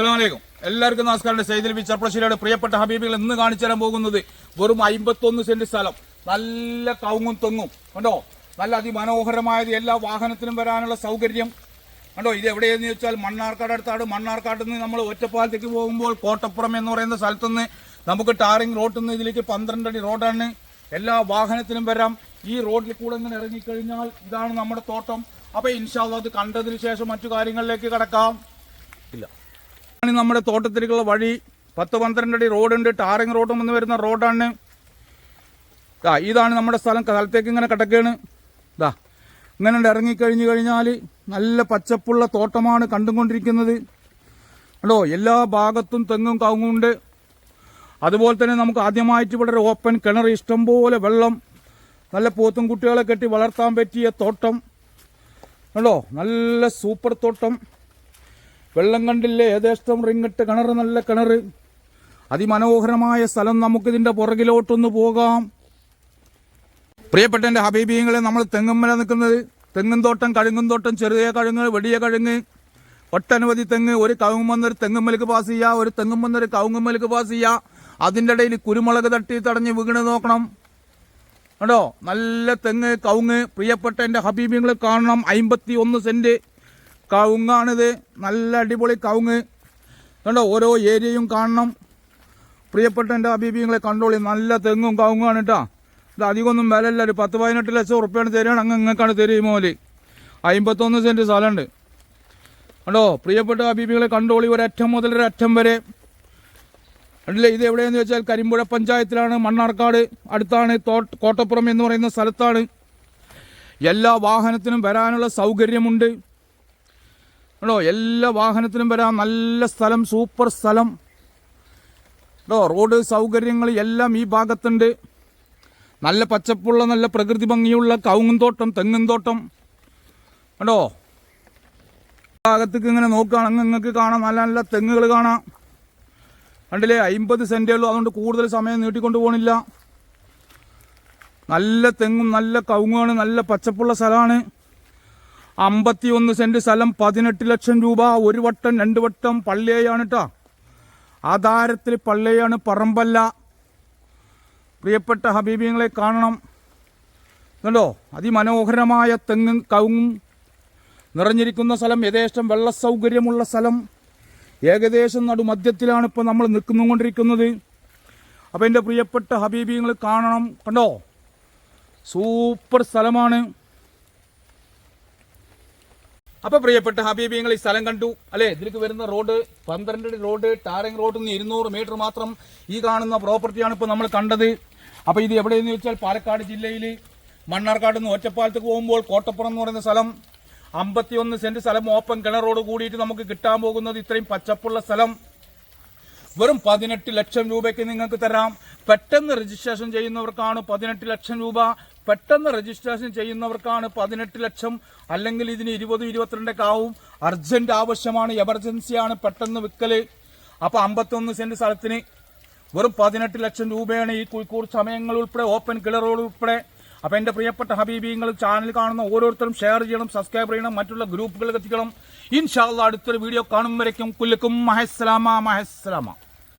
അസ്സലാമലൈക്കും. എല്ലാവർക്കും നമസ്കാരം സൈദിൽ ബി ചർപ്പശ്ശേരിയുടെ പ്രിയപ്പെട്ട ഹബീബികൾ ഇന്ന് കാണിച്ചു തരാൻ പോകുന്നത് വെറും അമ്പത്തൊന്ന് സെന്റ് സ്ഥലം. നല്ല കവുങ്ങും തെങ്ങും. കണ്ടോ? നല്ല അതിമനോഹരമായത് എല്ലാ വാഹനത്തിനും വരാനുള്ള സൗകര്യം. കണ്ടോ? ഇത് എവിടെയെന്ന് ചോദിച്ചാൽ മണ്ണാർക്കാട് അടുത്താണ്. മണ്ണാർക്കാട് നിന്ന് നമ്മൾ ഒറ്റപ്പാലത്തേക്ക് പോകുമ്പോൾ കോട്ടപ്പുറം എന്ന് പറയുന്ന സ്ഥലത്തുനിന്ന് നമുക്ക് ടാറിംഗ് റോഡിൽ നിന്ന് ഇതിലേക്ക് പന്ത്രണ്ട് അടി റോഡാണ്. എല്ലാ വാഹനത്തിനും വരാം. ഈ റോഡിൽ കൂടെ ഇങ്ങനെ ഇറങ്ങിക്കഴിഞ്ഞാൽ ഇതാണ് നമ്മുടെ തോട്ടം. അപ്പൊ ഇൻഷാല്ല അത് കണ്ടതിന് ശേഷം മറ്റു കാര്യങ്ങളിലേക്ക് കടക്കാം. ഇല്ല. ആണ് നമ്മുടെ തോട്ടത്തിലേക്കുള്ള വഴി. പത്ത് പന്ത്രണ്ട് അടി റോഡുണ്ട്. ടാറിങ് റോഡും വന്ന് വരുന്ന റോഡാണ്. ദാ ഇതാണ് നമ്മുടെ സ്ഥലം. സ്ഥലത്തേക്ക് ഇങ്ങനെ കിടക്കുകയാണ്. ഇതാ ഇങ്ങനെ ഇറങ്ങിക്കഴിഞ്ഞു കഴിഞ്ഞാൽ നല്ല പച്ചപ്പുള്ള തോട്ടമാണ് കണ്ടുകൊണ്ടിരിക്കുന്നത്. കണ്ടോ? എല്ലാ ഭാഗത്തും തെങ്ങും കവുങ്ങുണ്ട് അതുപോലെ തന്നെ നമുക്ക് ആദ്യമായിട്ട് ഇവിടെ ഒരു ഓപ്പൺ കിണർ ഇഷ്ടംപോലെ വെള്ളം നല്ല പോത്തും കുട്ടികളെ കെട്ടി വളർത്താൻ പറ്റിയ തോട്ടം. കണ്ടോ? നല്ല സൂപ്പർ തോട്ടം. വെള്ളം കണ്ടില്ലേ? ഏകദേശം റിങ്ങിട്ട് കിണർ നല്ല കിണർ. അതിമനോഹരമായ സ്ഥലം നമുക്കിതിന്റെ പുറകിലോട്ടൊന്ന് പോകാം. പ്രിയപ്പെട്ട എന്റെ ഹബീബിയങ്ങളെ നമ്മൾ തെങ്ങുമ്മല നിൽക്കുന്നത്. തെങ്ങും തോട്ടം കഴുങ്ങും തോട്ടം ചെറിയ കഴുങ്ങ് വെടിയ കഴുങ്ങ്. ഒട്ടനവധി തെങ്ങ്. ഒരു കവുങ്ങുമെന്നൊരു തെങ്ങുമ്മലേക്ക് പാസ് ചെയ്യുക ഒരു തെങ്ങുമെന്നൊരു കവുങ്ങുമ്മലേക്ക് പാസ് ചെയ്യുക അതിന്റെ ഇടയിൽ കുരുമുളക് തട്ടി തടഞ്ഞ് വീണ് നോക്കണം. കണ്ടോ? നല്ല തെങ്ങ് കവുങ്ങ്. പ്രിയപ്പെട്ട എന്റെ ഹബീബിങ്ങൾ കാണണം. അമ്പത്തി ഒന്ന് സെന്റ് കവുങ്ങാണിത്. നല്ല അടിപൊളി കവുങ്ങ്. കണ്ടോ ഓരോ ഏരിയയും കാണണം. പ്രിയപ്പെട്ട എന്റെ അഭിപ്രായങ്ങളെ കണ്ടോളി നല്ല തെങ്ങും കവുങ്ങാണ് കേട്ടോ ഇത് അധികമൊന്നും വിലയില്ല ഒരു പത്ത് പതിനെട്ട് ലക്ഷം ഉറുപ്പ്യാണ് തരികയാണ്. അങ്ങ് ഇങ്ങക്കാണ് തരും മോൽ. അമ്പത്തൊന്ന് സെന്റ് സ്ഥലമുണ്ട്. കണ്ടോ പ്രിയപ്പെട്ട അഭിപ്രായങ്ങളെ കണ്ടോളി ഒരറ്റം മുതൽ ഒരറ്റം വരെ. കണ്ടില്ലേ ഇത് എവിടെയെന്ന് വെച്ചാൽ കരിമ്പുഴ പഞ്ചായത്തിലാണ് മണ്ണാർക്കാട് അടുത്താണ് കോട്ടപ്പുറം എന്ന് പറയുന്ന സ്ഥലത്താണ്. എല്ലാ വാഹനത്തിനും വരാനുള്ള സൗകര്യമുണ്ട്. കേട്ടോ എല്ലാ വാഹനത്തിനും വരാം. നല്ല സ്ഥലം സൂപ്പർ സ്ഥലം. കേട്ടോ റോഡ് സൗകര്യങ്ങൾ എല്ലാം ഈ ഭാഗത്തുണ്ട്. നല്ല പച്ചപ്പുള്ള നല്ല പ്രകൃതി ഭംഗിയുള്ള കവുങ്ങും തോട്ടം തെങ്ങും തോട്ടം കേട്ടോ ഭാഗത്തേക്ക് ഇങ്ങനെ നോക്കുകയാണെങ്കിൽ നിങ്ങൾക്ക് കാണാം. നല്ല നല്ല തെങ്ങുകൾ കാണാം. കണ്ടില്ലേ? അമ്പത് സെന്റേ ഉള്ളൂ. അതുകൊണ്ട് കൂടുതൽ സമയം നീട്ടിക്കൊണ്ട് പോകണില്ല. നല്ല തെങ്ങും നല്ല കവുങ്ങാണ് നല്ല പച്ചപ്പുള്ള സ്ഥലമാണ്. അമ്പത്തി ഒന്ന് സെന്റ് സ്ഥലം പതിനെട്ട് ലക്ഷം രൂപ. ഒരു വട്ടം രണ്ട് വട്ടം പള്ളിയാണ് കേട്ടോ ആധാരത്തിൽ പള്ളിയാണ് പറമ്പല്ല. പ്രിയപ്പെട്ട ഹബീബിങ്ങളെ കാണണം. കണ്ടോ? അതിമനോഹരമായ തെങ്ങും കവുങ്ങും നിറഞ്ഞിരിക്കുന്ന സ്ഥലം. യഥേഷ്ടം വെള്ള സൗകര്യമുള്ള സ്ഥലം. ഏകദേശം നടുമധ്യത്തിലാണ് ഇപ്പോൾ നമ്മൾ നിൽക്കുന്നുകൊണ്ടിരിക്കുന്നത് അപ്പോൾ എന്റെ പ്രിയപ്പെട്ട ഹബീബിങ്ങൾ കാണണം. കണ്ടോ? സൂപ്പർ സ്ഥലമാണ്. അപ്പൊ പ്രിയപ്പെട്ട ഹബീബി നിങ്ങൾ ഈ സ്ഥലം കണ്ടു അല്ലെ? ഇതിലേക്ക് വരുന്ന റോഡ് പന്ത്രണ്ട് റോഡ് ടാറിംഗ് റോഡിൽ നിന്ന് ഇരുന്നൂറ് മീറ്റർ മാത്രം ഈ കാണുന്ന പ്രോപ്പർട്ടിയാണ് ഇപ്പോൾ നമ്മൾ കണ്ടത്. അപ്പൊ ഇത് എവിടെയെന്ന് വെച്ചാൽ പാലക്കാട് ജില്ലയിൽ മണ്ണാർക്കാട് നിന്ന് ഒറ്റപ്പാലത്തേക്ക് പോകുമ്പോൾ കോട്ടപ്പുറം എന്ന് പറയുന്ന സ്ഥലം. അമ്പത്തിയൊന്ന് സെന്റ് സ്ഥലം ഓപ്പൺ കിണറോട് കൂടിയിട്ട് നമുക്ക് കിട്ടാൻ പോകുന്നത് ഇത്രയും പച്ചപ്പുള്ള സ്ഥലം. വെറും പതിനെട്ട് ലക്ഷം രൂപയ്ക്ക് നിങ്ങൾക്ക് തരാം. പെട്ടെന്ന് രജിസ്ട്രേഷൻ ചെയ്യുന്നവർക്കാണ് പതിനെട്ട് ലക്ഷം രൂപ. പെട്ടെന്ന് രജിസ്ട്രേഷൻ ചെയ്യുന്നവർക്കാണ് പതിനെട്ട് ലക്ഷം. അല്ലെങ്കിൽ ഇതിന് ഇരുപത് ഇരുപത്തിരണ്ടൊക്കെ ആവും. അർജന്റ് ആവശ്യമാണ് എമർജൻസിയാണ് പെട്ടെന്ന് വിൽക്കൽ അപ്പൊ അമ്പത്തൊന്ന് സെന്റ് സ്ഥലത്തിന് വെറും പതിനെട്ട് ലക്ഷം രൂപയാണ് ഈ കുഴിക്കൂർ സമയങ്ങൾ ഉൾപ്പെടെ ഓപ്പൺ കിളറോട് ഉൾപ്പെടെ. അപ്പൊ എന്റെ പ്രിയപ്പെട്ട ഹബീബിങ്ങൾ ചാനൽ കാണുന്ന ഓരോരുത്തരും ഷെയർ ചെയ്യണം സബ്സ്ക്രൈബ് ചെയ്യണം മറ്റുള്ള ഗ്രൂപ്പുകളിൽ എത്തിക്കണം. ഇൻഷാല്ല അടുത്തൊരു വീഡിയോ കാണും വരയ്ക്കും. കുല്ലക്കും മഹസ്സലാമ മഹസ്സലാമ.